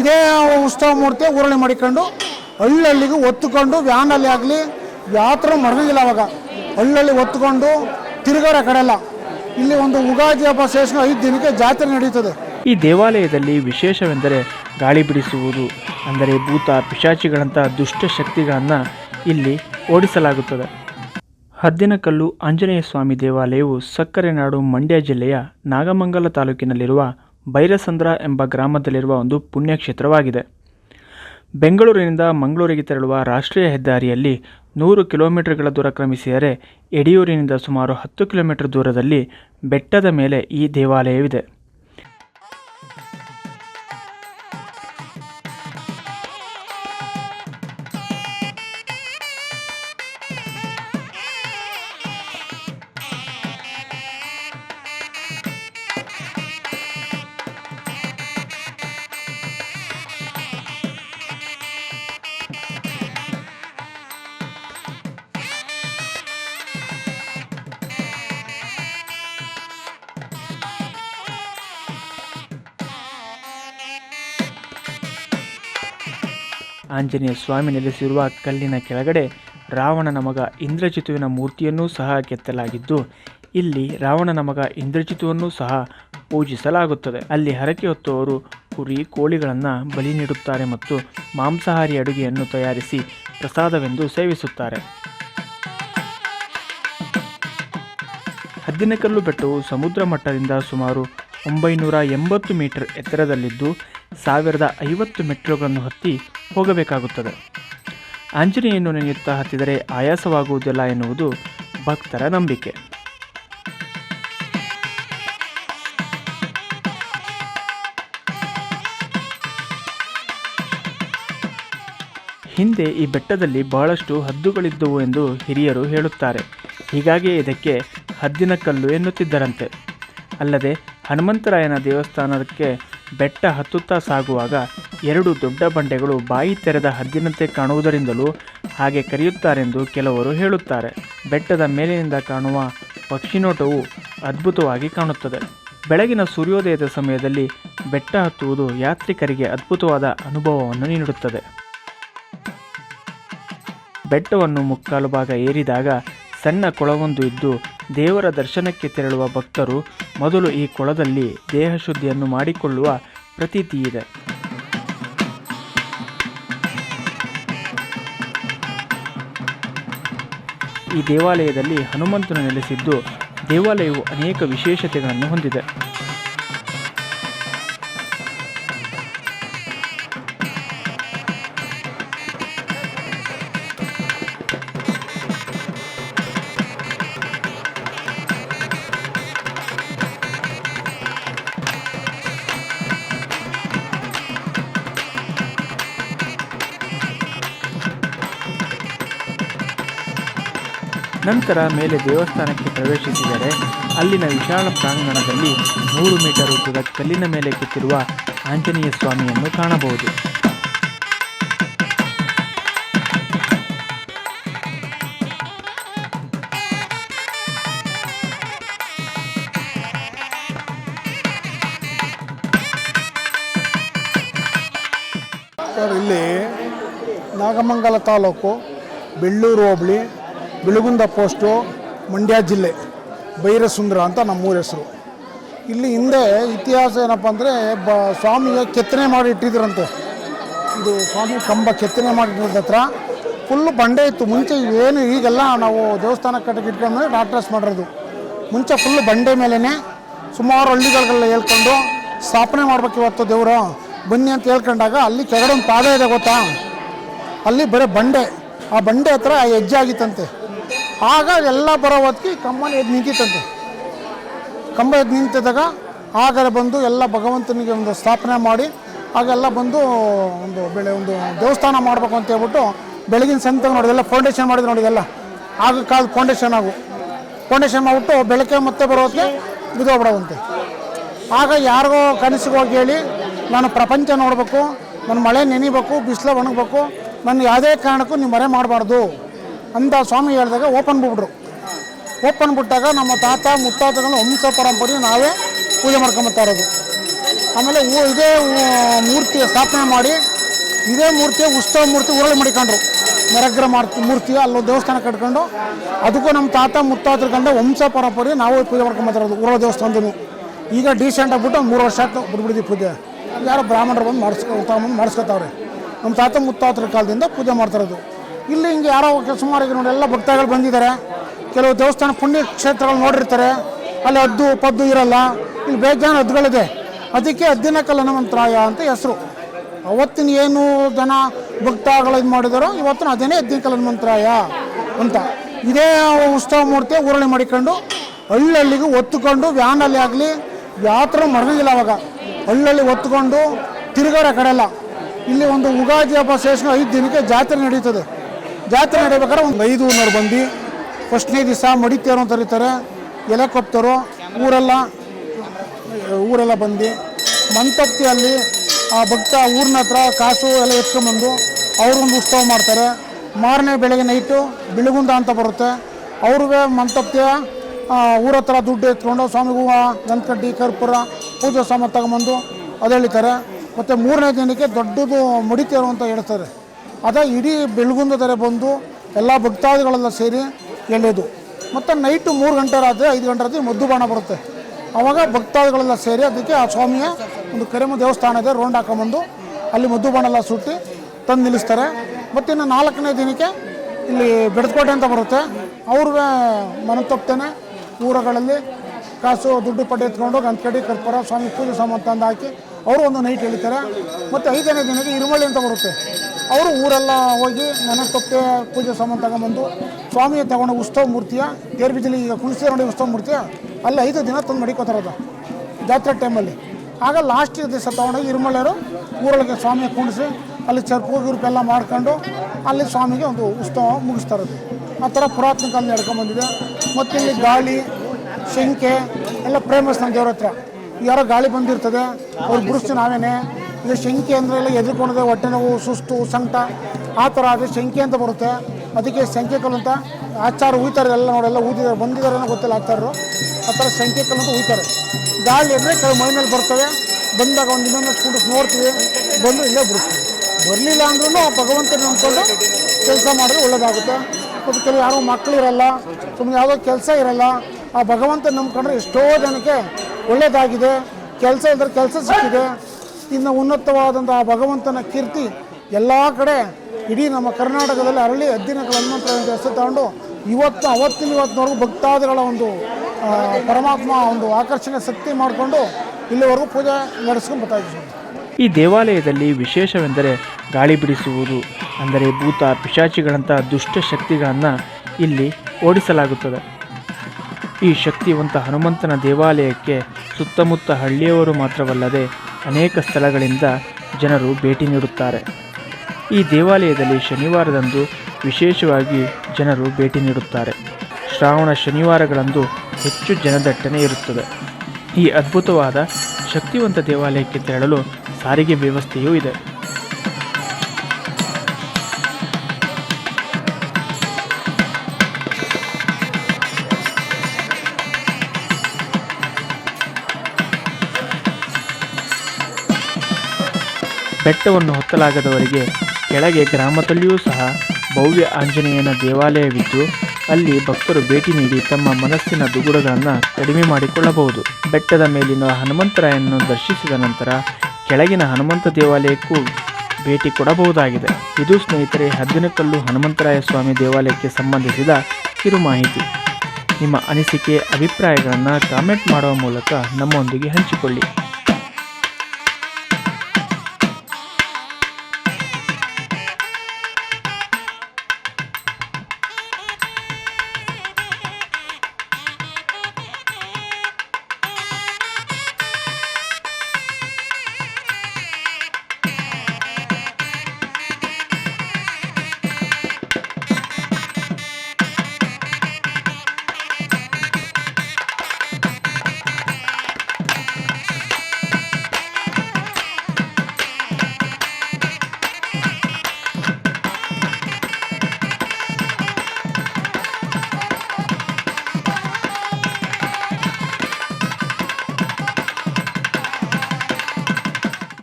ಇದೇ ಉತ್ಸವ ಮೂರ್ತಿ ಊರಳಿ ಮಾಡಿಕೊಂಡು ಹಳ್ಳಹಳ್ಳಿಗೂ ಒತ್ತುಕೊಂಡು ವ್ಯಾನಲ್ಲಿ ಆಗಲಿ, ಯಾತ್ರ ಮಡಗಿಲ್ಲ ಅವಾಗ. ಹಳ್ಳಹಳ್ಳಿ ಒತ್ತುಕೊಂಡು ತಿರುಗರ ಕಡೆಲ್ಲ ಇಲ್ಲಿ ಒಂದು ಉಗಾದಿ ಹಬ್ಬ ಸೇರಿಸ್ಕೊಂಡು ಐದು ದಿನಕ್ಕೆ ಜಾತ್ರೆ ನಡೆಯುತ್ತದೆ ಈ ದೇವಾಲಯದಲ್ಲಿ ವಿಶೇಷವೆಂದರೆ ಗಾಳಿ ಬಿಡಿಸುವುದು, ಅಂದರೆ ಭೂತ ಪಿಶಾಚಿಗಳಂತಹ ದುಷ್ಟ ಶಕ್ತಿಗಳನ್ನು ಇಲ್ಲಿ ಓಡಿಸಲಾಗುತ್ತದೆ. ಹದ್ದಿನಕಲ್ಲು ಆಂಜನೇಯ ಸ್ವಾಮಿ ದೇವಾಲಯವು ಸಕ್ಕರೆ ನಾಡು ಮಂಡ್ಯ ಜಿಲ್ಲೆಯ ನಾಗಮಂಗಲ ತಾಲೂಕಿನಲ್ಲಿರುವ ಬೈರಸಂದ್ರ ಎಂಬ ಗ್ರಾಮದಲ್ಲಿರುವ ಒಂದು ಪುಣ್ಯಕ್ಷೇತ್ರವಾಗಿದೆ. ಬೆಂಗಳೂರಿನಿಂದ ಮಂಗಳೂರಿಗೆ ತೆರಳುವ ರಾಷ್ಟ್ರೀಯ ಹೆದ್ದಾರಿಯಲ್ಲಿ ನೂರು ಕಿಲೋಮೀಟರ್ಗಳ ದೂರ ಕ್ರಮಿಸಿದರೆ ಯಡಿಯೂರಿನಿಂದ ಸುಮಾರು ಹತ್ತು ಕಿಲೋಮೀಟರ್ ದೂರದಲ್ಲಿ ಬೆಟ್ಟದ ಮೇಲೆ ಈ ದೇವಾಲಯವಿದೆ. ಆಂಜನೇಯ ಸ್ವಾಮಿ ನೆಲೆಸಿರುವ ಕಲ್ಲಿನ ಕೆಳಗಡೆ ರಾವಣನ ಮಗ ಇಂದ್ರಜಿತುವಿನ ಮೂರ್ತಿಯನ್ನೂ ಸಹ ಕೆತ್ತಲಾಗಿದ್ದು, ಇಲ್ಲಿ ರಾವಣನ ಮಗ ಇಂದ್ರಜಿತುವನ್ನು ಸಹ ಪೂಜಿಸಲಾಗುತ್ತದೆ. ಅಲ್ಲಿ ಹರಕೆ ಹೊತ್ತುವರು ಕುರಿ ಕೋಳಿಗಳನ್ನು ಬಲಿ ನೀಡುತ್ತಾರೆ ಮತ್ತು ಮಾಂಸಾಹಾರಿ ಅಡುಗೆಯನ್ನು ತಯಾರಿಸಿ ಪ್ರಸಾದವೆಂದು ಸೇವಿಸುತ್ತಾರೆ. ಹದ್ದಿನಕಲ್ಲು ಬೆಟ್ಟವು ಸಮುದ್ರ ಮಟ್ಟದಿಂದ ಸುಮಾರು ಒಂಬೈನೂರ ಎಂಬತ್ತು ಮೀಟರ್ ಎತ್ತರದಲ್ಲಿದ್ದು ಸಾವಿರದ ಐವತ್ತು ಮೆಟ್ರೋಗಳನ್ನು ಹತ್ತಿ ಹೋಗಬೇಕಾಗುತ್ತದೆ. ಆಂಜನೇಯನ್ನು ನೆನೆಯುತ್ತಾ ಹತ್ತಿದರೆ ಆಯಾಸವಾಗುವುದಿಲ್ಲ ಎನ್ನುವುದು ಭಕ್ತರ ನಂಬಿಕೆ. ಹಿಂದೆ ಈ ಬೆಟ್ಟದಲ್ಲಿ ಬಹಳಷ್ಟು ಹದ್ದುಗಳಿದ್ದವು ಎಂದು ಹಿರಿಯರು ಹೇಳುತ್ತಾರೆ. ಹೀಗಾಗಿ ಇದಕ್ಕೆ ಹದ್ದಿನ ಕಲ್ಲು ಎನ್ನುತ್ತಿದ್ದರಂತೆ. ಅಲ್ಲದೆ ಹನುಮಂತರಾಯನ ದೇವಸ್ಥಾನಕ್ಕೆ ಬೆಟ್ಟ ಹತ್ತುತ್ತಾ ಸಾಗುವಾಗ ಎರಡು ದೊಡ್ಡ ಬಂಡೆಗಳು ಬಾಯಿ ತೆರೆದ ಹದ್ದಿನಂತೆ ಕಾಣುವುದರಿಂದಲೂ ಹಾಗೆ ಕರೆಯುತ್ತಾರೆಂದು ಕೆಲವರು ಹೇಳುತ್ತಾರೆ. ಬೆಟ್ಟದ ಮೇಲಿನಿಂದ ಕಾಣುವ ಪಕ್ಷಿನೋಟವು ಅದ್ಭುತವಾಗಿ ಕಾಣುತ್ತದೆ. ಬೆಳಗಿನ ಸೂರ್ಯೋದಯದ ಸಮಯದಲ್ಲಿ ಬೆಟ್ಟ ಹತ್ತುವುದು ಯಾತ್ರಿಕರಿಗೆ ಅದ್ಭುತವಾದ ಅನುಭವವನ್ನು ನೀಡುತ್ತದೆ. ಬೆಟ್ಟವನ್ನು ಮುಕ್ಕಾಲು ಭಾಗ ಏರಿದಾಗ ಸಣ್ಣ ಕೊಳವೊಂದು ಇದ್ದು ದೇವರ ದರ್ಶನಕ್ಕೆ ತೆರಳುವ ಭಕ್ತರು ಮೊದಲು ಈ ಕೊಳದಲ್ಲಿ ದೇಹ ಶುದ್ಧಿಯನ್ನು ಮಾಡಿಕೊಳ್ಳುವ ಪ್ರತೀತಿ ಇದೆ. ಈ ದೇವಾಲಯದಲ್ಲಿ ಹನುಮಂತನು ನೆಲೆಸಿದ್ದು ದೇವಾಲಯವು ಅನೇಕ ವಿಶೇಷತೆಗಳನ್ನು ಹೊಂದಿದೆ. ನಂತರ ಮೇಲೆ ದೇವಸ್ಥಾನಕ್ಕೆ ಪ್ರವೇಶಿಸಿದರೆ, ಅಲ್ಲಿನ ವಿಶಾಲ ಪ್ರಾಂಗಣದಲ್ಲಿ ನೂರು ಮೀಟರ್ ಉದ್ದದ ಕಲ್ಲಿನ ಮೇಲೆ ಕೆತ್ತಿರುವ ಆಂಜನೇಯ ಸ್ವಾಮಿಯನ್ನು ಕಾಣಬಹುದು. ಸರ್, ಇಲ್ಲಿ ನಾಗಮಂಗಲ ತಾಲೂಕು, ಬೆಳ್ಳೂರು ಹೋಬಳಿ ಬಿಳುಗುಂದ ಪೋಸ್ಟು ಮಂಡ್ಯ ಜಿಲ್ಲೆ, ಬೈರಸುಂದ್ರ ಅಂತ ನಮ್ಮೂರ ಹೆಸರು. ಇಲ್ಲಿ ಹಿಂದೆ ಇತಿಹಾಸ ಏನಪ್ಪ ಅಂದರೆ ಬ, ಸ್ವಾಮಿಯ ಕೆತ್ತನೆ ಮಾಡಿ ಇಟ್ಟಿದ್ರಂತೆ. ಇದು ಸ್ವಾಮಿ ಕಂಬ ಕೆತ್ತನೆ ಮಾಡಿ ಇಟ್ಟಿದ್ದ ಹತ್ರ. ಫುಲ್ಲು ಬಂಡೆ ಇತ್ತು. ಮುಂಚೆ ಏನು ಈಗೆಲ್ಲ ನಾವು ದೇವಸ್ಥಾನ ಕಟ್ಟಕ್ಕೆ ಇಟ್ಕೊಂಡು ಡಾಕ್ಟರ್ಸ್ ಮಾಡಿರೋದು. ಮುಂಚೆ ಫುಲ್ಲು ಬಂಡೆ ಮೇಲೇ ಸುಮಾರು ಹಳ್ಳಿಗಳಿಗೆಲ್ಲ ಹೇಳ್ಕೊಂಡು ಸ್ಥಾಪನೆ ಮಾಡ್ಬೇಕು ಇವತ್ತು ದೇವರು. ಬನ್ನಿ ಅಂತ ಹೇಳ್ಕೊಂಡಾಗ ಅಲ್ಲಿ ಕೆಳಗಡೆ ಒಂದು ಪಾದ ಇದೆ ಗೊತ್ತಾ? ಅಲ್ಲಿ ಬರೀ ಬಂಡೆ. ಆ ಬಂಡೆ ಹತ್ರ ಹೆಜ್ಜೆ ಆಗಿತ್ತಂತೆ. ಆಗ ಎಲ್ಲ ಬರೋ ಹೊತ್ತಿಗೆ ಕಂಬನ ಎದ್ದು ನಿಂತಿತ್ತಂತೆ. ಕಂಬ ಎದ್ದು ನಿಂತಿದ್ದಾಗ ಆಗ ಬಂದು ಎಲ್ಲ ಭಗವಂತನಿಗೆ ಒಂದು ಸ್ಥಾಪನೆ ಮಾಡಿ, ಆಗೆಲ್ಲ ಬಂದು ಒಂದು ಬೆಳೆ, ಒಂದು ದೇವಸ್ಥಾನ ಮಾಡಬೇಕು ಅಂತ ಹೇಳ್ಬಿಟ್ಟು ಬೆಳಗಿನ ಸಂತ ನೋಡಿದೆಲ್ಲ ಫೌಂಡೇಶನ್ ಮಾಡಿದ್ರು ನೋಡಿದೆಲ್ಲ ಆಗ ಕಾಲದ ಫೌಂಡೇಶನ್ ಆಗು. ಫೌಂಡೇಶನ್ ಮಾಡಿಬಿಟ್ಟು ಬೆಳಗ್ಗೆ ಮತ್ತೆ ಬರೋದಕ್ಕೆ ಹೊತ್ತಿಗೆ ಬಿದ್ದೋಗ್ಬಿಡೋವಂತೆ ಆಗ ಯಾರಿಗೋ ಕನಸಿಗೋಗಿ ಹೇಳಿ, ನಾನು ಪ್ರಪಂಚ ನೋಡಬೇಕು, ನನ್ನ ಮಳೆ ನೆನಿಬೇಕು, ಬಿಸಿಲು ಒಣಗಬೇಕು, ನನ್ನ ಯಾವುದೇ ಕಾರಣಕ್ಕೂ ನೀವು ಮರೆ ಮಾಡಬಾರ್ದು. ಅಂತ ಸ್ವಾಮಿ ಹೇಳಿದಾಗ ಓಪನ್ ಬಿಟ್ಬಿಟ್ರು. ಓಪನ್ ಬಿಟ್ಟಾಗ ನಮ್ಮ ತಾತ, ಮುತ್ತಾತಗಳು ವಂಶ ಪರಂಪರೆ ನಾವೇ ಪೂಜೆ ಮಾಡ್ಕೊಂಬತ್ತಾ ಇರೋದು. ಆಮೇಲೆ ಇದೇ ಮೂರ್ತಿ ಸ್ಥಾಪನೆ ಮಾಡಿ, ಇದೇ ಮೂರ್ತಿ ಉತ್ಸವ ಮೂರ್ತಿ ಉರುಳಿ ಮಾಡಿಕೊಂಡ್ರು. ನರಗ್ರ ಮಾಡ್ತಿ ಮೂರ್ತಿ ಅಲ್ಲೊಂದು ದೇವಸ್ಥಾನ ಕಟ್ಕೊಂಡು, ಅದಕ್ಕೂ ನಮ್ಮ ತಾತ, ಮುತ್ತಾತರ ಕಂಡ ವಂಶ ಪರಂಪರೆ ನಾವು ಪೂಜೆ ಮಾಡ್ಕೊಂಡು ಉರುಳ ದೇವಸ್ಥಾನದೂ ಈಗ ಡೀಸೆಂಟ್ ಆಗ್ಬಿಟ್ಟು ಮೂರು ವರ್ಷ ಆಯ್ತು ಬಿಟ್ಬಿಡಿದ್ವಿ ಪೂಜೆ. ಯಾರೋ ಬ್ರಾಹ್ಮಣರು ಬಂದು ಮಾಡಿಸ್ಕೊ ತಗೊಂಬಂದು ಮಾಡಿಸ್ಕೊತಾವ್ರೆ. ನಮ್ಮ ತಾತ, ಮುತ್ತಾತರ ಕಾಲದಿಂದ ಪೂಜೆ ಮಾಡ್ತಿರೋದು ಇಲ್ಲಿ ಹಿಂಗೆ ಯಾರೋ ಸುಮಾರು ಈಗ ನೋಡಿ, ಎಲ್ಲ ಭಕ್ತಾಗಳು ಬಂದಿದ್ದಾರೆ. ಕೆಲವು ದೇವಸ್ಥಾನ ಪುಣ್ಯ ಕ್ಷೇತ್ರಗಳು ನೋಡಿರ್ತಾರೆ. ಅಲ್ಲಿ ಹದ್ದು, ಪದ್ದು ಇರಲ್ಲ. ಇಲ್ಲಿ ಬೇಜಾನ್ ಹದ್ದುಗಳಿದೆ ಅದಕ್ಕೆ ಹದ್ದಿನ ಕಲನಮಂತ್ರಾಯ ಅಂತ ಹೆಸರು. ಅವತ್ತಿನ ಏನು ಜನ ಭಕ್ತಾಗಳು ಇದು ಮಾಡಿದಾರೋ, ಇವತ್ತಿನ ಅದೇನೇ ಹದ್ದಿನ ಕಲನಮಂತ್ರಾಯ ಅಂತ. ಇದೇ ಉತ್ಸವ ಮೂರ್ತಿ ಊರಳಿ ಮಾಡಿಕೊಂಡು ಹಳ್ಳಹಳ್ಳಿಗೂ ಒತ್ತುಕೊಂಡು ವ್ಯಾನಲ್ಲಿ ಆಗಲಿ, ಯಾತ್ರ ಮರಗಿಲ್ಲ ಅವಾಗ. ಹಳ್ಳಹಳ್ಳಿ ಒತ್ತುಕೊಂಡು ತಿರುಗಾರ ಕಡೆಲ್ಲ ಇಲ್ಲಿ ಒಂದು ಉಗಾದಿ ಹಬ್ಬ ಸೇರಿಸ್ಕೊಂಡು ಐದು ದಿನಕ್ಕೆ ಜಾತ್ರೆ ನಡೀತದೆ. ಜಾತ್ರೆ ನಡೀಬೇಕಾದ್ರೆ ಒಂದು ಐದು ನೂರು ಬಂದು ಫಸ್ಟ್ನೇ ದಿವಸ ಮಡಿತೇರು ಅಂತ ಕರೀತಾರೆ. ಎಲೆ ಊರೆಲ್ಲ ಊರೆಲ್ಲ ಬಂದು ಮಂತಪ್ತಿಯಲ್ಲಿ ಆ ಭಕ್ತ ಊರಿನ ಹತ್ರ ಕಾಸು ಎಲ್ಲ ಎತ್ಕೊಂಡ್ಬಂದು ಅವ್ರೊಂದು ಉತ್ಸವ ಮಾಡ್ತಾರೆ. ಮಾರನೇ ಬೆಳಗ್ಗೆ ನೈಟು ಬಿಳುಗುಂದ ಅಂತ ಬರುತ್ತೆ. ಅವ್ರಿಗೆ ಮಂತಪ್ತಿಯ ಊರ ಹತ್ರ ದುಡ್ಡು ಎತ್ಕೊಂಡು ಸ್ವಾಮಿ ಹೂವು ಗಂಧಕಡ್ಡಿ ಕರ್ಪೂರ ಪೂಜೆ ಸಾಮಾನು ತಗೊಂಬಂದು ಅದು ಹೇಳ್ತಾರೆ. ಮತ್ತು ಮೂರನೇ ದಿನಕ್ಕೆ ದೊಡ್ಡದು ಮಡಿತೇರು ಅಂತ ಹೇಳ್ತಾರೆ. ಅದ ಇಡೀ ಬೆಳಗುಂದದರೆ ಬಂದು ಎಲ್ಲ ಭಕ್ತಾದಿಗಳೆಲ್ಲ ಸೇರಿ ಎಳೆಯೋದು. ಮತ್ತು ನೈಟು ಮೂರು ಗಂಟೆ ರಾತ್ರಿ, ಐದು ಗಂಟೆ ರಾತ್ರಿ ಮದ್ದು ಬಾಣ ಬರುತ್ತೆ. ಆವಾಗ ಭಕ್ತಾದಿಗಳೆಲ್ಲ ಸೇರಿ ಅದಕ್ಕೆ ಆ ಸ್ವಾಮಿಯ ಒಂದು ಕರಿಮ ದೇವಸ್ಥಾನ ಇದೆ, ರೌಂಡ್ ಹಾಕೊಂಬಂದು ಅಲ್ಲಿ ಮದ್ದು ಬಾಣ ಎಲ್ಲ ಸುಟ್ಟು ತಂದು ನಿಲ್ಲಿಸ್ತಾರೆ. ಮತ್ತು ಇನ್ನು ನಾಲ್ಕನೇ ದಿನಕ್ಕೆ ಇಲ್ಲಿ ಬೆಡ್ಕೋಟೆ ಅಂತ ಬರುತ್ತೆ. ಅವ್ರಿಗೆ ಮನೆ ತಪ್ಪೇನೆ ಊರುಗಳಲ್ಲಿ ಕಾಸು ದುಡ್ಡು ಪಡ್ಡೆ ಎತ್ಕೊಂಡು ಕಡೆ ಕರ್ಪೂರ ಸ್ವಾಮಿ ಪೂಜೆ ಸಾಮಾನು ತಂದು ಹಾಕಿ ಅವರು ಒಂದು ನೈಟ್ ಎಳಿತಾರೆ. ಮತ್ತು ಐದನೇ ದಿನಕ್ಕೆ ಇರುಮಳ್ಳಿ ಅಂತ ಬರುತ್ತೆ. ಅವರು ಊರೆಲ್ಲ ಹೋಗಿ ನನಗೆ ತಪ್ಪೆ ಪೂಜೆ ಸಾಮಾನು ತಗೊಂಬಂದು ಸ್ವಾಮಿಯ ತಗೊಂಡು ಉತ್ಸವ ಮೂರ್ತಿಯ, ತೇರು ಬಿಜಲಿ ಈಗ ಕುಣಿಸಿ ನೋಡಿ ಉತ್ಸವ ಮೂರ್ತಿಯ, ಅಲ್ಲಿ ಐದು ದಿನ ತಂದು ನಡಿಕೋತಾರದ ಜಾತ್ರೆ ಟೈಮಲ್ಲಿ ಆಗ ಲಾಸ್ಟ್ ದಿವಸ ತೊಗೊಂಡೋಗಿ ಇರುಮಳೆಯರು ಊರೊಳಗೆ ಸ್ವಾಮಿಯ ಕುಣಿಸಿ, ಅಲ್ಲಿ ಚರ್ಪು ಗುರುಪೆಲ್ಲ ಮಾಡ್ಕೊಂಡು ಅಲ್ಲಿ ಸ್ವಾಮಿಗೆ ಒಂದು ಉತ್ಸವ ಮುಗಿಸ್ತಾರದು ಆ ಥರ ಪುರಾತನ ಕಾಲ ನಡ್ಕೊಂಬಂದಿದೆ ಮತ್ತು ಇಲ್ಲಿ ಗಾಳಿ, ಶಂಕೆ, ಎಲ್ಲ ಪ್ರೇಮಸ್ ನಮ್ಮ ದೇವ್ರ ಹತ್ರ. ಯಾರೋ ಗಾಳಿ ಬಂದಿರ್ತದೆ, ಅವ್ರು ಬುಡಿಸ್ತೀವಿ ನಾವೇನೆ ಈಗ ಶಂಕೆ ಅಂದರೆ ಎಲ್ಲ ಎದುರ್ಕೊಂಡಿದೆ, ಹೊಟ್ಟೆ ನೋವು, ಸುಸ್ತು, ಸಂಕಟ. ಆ ಥರ ಆದರೆ ಶಂಕೆ ಅಂತ ಬರುತ್ತೆ. ಅದಕ್ಕೆ ಶಂಕೆ ಕಲ್ಲು ಅಂತ ಆಚಾರ ಉಯ್ತಾರೆ ಎಲ್ಲ ನೋಡೆಲ್ಲ ಊದಿದ್ದಾರೆ, ಬಂದಿದ್ದಾರೆ ಅನ್ನೋ ಗೊತ್ತಿಲ್ಲ ಆಚಾರರು. ಆ ಥರ ಶಂಕೆ ಕಲ್ಲು ಅಂತ ಉಯ್ತಾರೆ. ಗಾಳಿ ಅಂದರೆ ಕೆಲವು ಮೈ ಮೇಲೆ ಬರ್ತವೆ, ಬಂದಾಗ ಒಂದು ಇನ್ನೊಂದು ಸ್ಕೂಟ್ ನೋಡ್ತೀವಿ ಬಂದು ಇಲ್ಲೇ ಬಿಡ್ತೀವಿ ಬರಲಿಲ್ಲ ಅಂದ್ರೂ ಆ ಭಗವಂತನ ನಂಬ್ಕೊಂಡು ಕೆಲಸ ಮಾಡಿದ್ರೆ ಒಳ್ಳೆಯದಾಗುತ್ತೆ ಮತ್ತು ಕೆಲವು ಯಾರೋ ಮಕ್ಕಳಿರಲ್ಲ ಸುಮ್ಮನೆ ಯಾವುದೋ ಕೆಲಸ ಇರಲ್ಲ, ಆ ಭಗವಂತ ನಂಬ್ಕೊಂಡ್ರೆ ಎಷ್ಟೋ ಜನಕ್ಕೆ ಒಳ್ಳೆಯದಾಗಿದೆ ಕೆಲಸ ಇಲ್ಲದ್ರೆ ಕೆಲಸ ಸಿಕ್ಕಿದೆ. ಇನ್ನು ಉನ್ನತವಾದಂಥ ಭಗವಂತನ ಕೀರ್ತಿ ಎಲ್ಲ ಕಡೆ ಇಡೀ ನಮ್ಮ ಕರ್ನಾಟಕದಲ್ಲಿ ಅರಳಿ ಹದ್ದಿನ ಹನುಮಂತ ಹೆಸರು ತಗೊಂಡು ಇವತ್ತು ಅವತ್ತಿನ ಇವತ್ತಿನವರೆಗೂ ಭಕ್ತಾದಿಗಳ ಒಂದು ಪರಮಾತ್ಮ ಒಂದು ಆಕರ್ಷಣೆ ಶಕ್ತಿ ಮಾಡಿಕೊಂಡು ಇಲ್ಲಿವರೆಗೂ ಪೂಜೆ ನಡೆಸ್ಕೊಂಡು ಬರ್ತಾ ಇದ್ದೀವಿ. ಈ ದೇವಾಲಯದಲ್ಲಿ ವಿಶೇಷವೆಂದರೆ ಗಾಳಿ ಬಿಡಿಸುವುದು ಅಂದರೆ ಭೂತ ಪಿಶಾಚಿಗಳಂತಹ ದುಷ್ಟ ಶಕ್ತಿಗಳನ್ನು ಇಲ್ಲಿ ಓಡಿಸಲಾಗುತ್ತದೆ. ಈ ಶಕ್ತಿವಂತ ಹನುಮಂತನ ದೇವಾಲಯಕ್ಕೆ ಸುತ್ತಮುತ್ತ ಹಳ್ಳಿಯವರು ಮಾತ್ರವಲ್ಲದೆ ಅನೇಕ ಸ್ಥಳಗಳಿಂದ ಜನರು ಭೇಟಿ ನೀಡುತ್ತಾರೆ. ಈ ದೇವಾಲಯದಲ್ಲಿ ಶನಿವಾರದಂದು ವಿಶೇಷವಾಗಿ ಜನರು ಭೇಟಿ ನೀಡುತ್ತಾರೆ. ಶ್ರಾವಣ ಶನಿವಾರಗಳಂದು ಹೆಚ್ಚು ಜನದಟ್ಟಣೆ ಇರುತ್ತದೆ. ಈ ಅದ್ಭುತವಾದ, ಶಕ್ತಿವಂತ ದೇವಾಲಯಕ್ಕೆ ತೆರಳಲು ಸಾರಿಗೆ ವ್ಯವಸ್ಥೆಯೂ ಇದೆ. ಬೆಟ್ಟವನ್ನು ಹೊತ್ತಲಾಗದವರಿಗೆ ಕೆಳಗೆ ಗ್ರಾಮದಲ್ಲಿಯೂ ಸಹ ಭವ್ಯ ಆಂಜನೇಯನ ದೇವಾಲಯವಿದ್ದು, ಅಲ್ಲಿ ಭಕ್ತರು ಭೇಟಿ ನೀಡಿ ತಮ್ಮ ಮನಸ್ಸಿನ ದುಗುಡಗಳನ್ನು ಕಡಿಮೆ ಮಾಡಿಕೊಳ್ಳಬಹುದು. ಬೆಟ್ಟದ ಮೇಲಿನ ಹನುಮಂತರಾಯನನ್ನು ದರ್ಶಿಸಿದ ನಂತರ ಕೆಳಗಿನ ಹನುಮಂತ ದೇವಾಲಯಕ್ಕೂ ಭೇಟಿ ಕೊಡಬಹುದಾಗಿದೆ. ಇದು ಸ್ನೇಹಿತರೆ ಹದ್ದಿನಕಲ್ಲು ಹನುಮಂತರಾಯ ಸ್ವಾಮಿ ದೇವಾಲಯಕ್ಕೆ ಸಂಬಂಧಿಸಿದ ಕಿರು ಮಾಹಿತಿ ನಿಮ್ಮ ಅನಿಸಿಕೆ, ಅಭಿಪ್ರಾಯಗಳನ್ನು ಕಾಮೆಂಟ್ ಮಾಡುವ ಮೂಲಕ ನಮ್ಮೊಂದಿಗೆ ಹಂಚಿಕೊಳ್ಳಿ.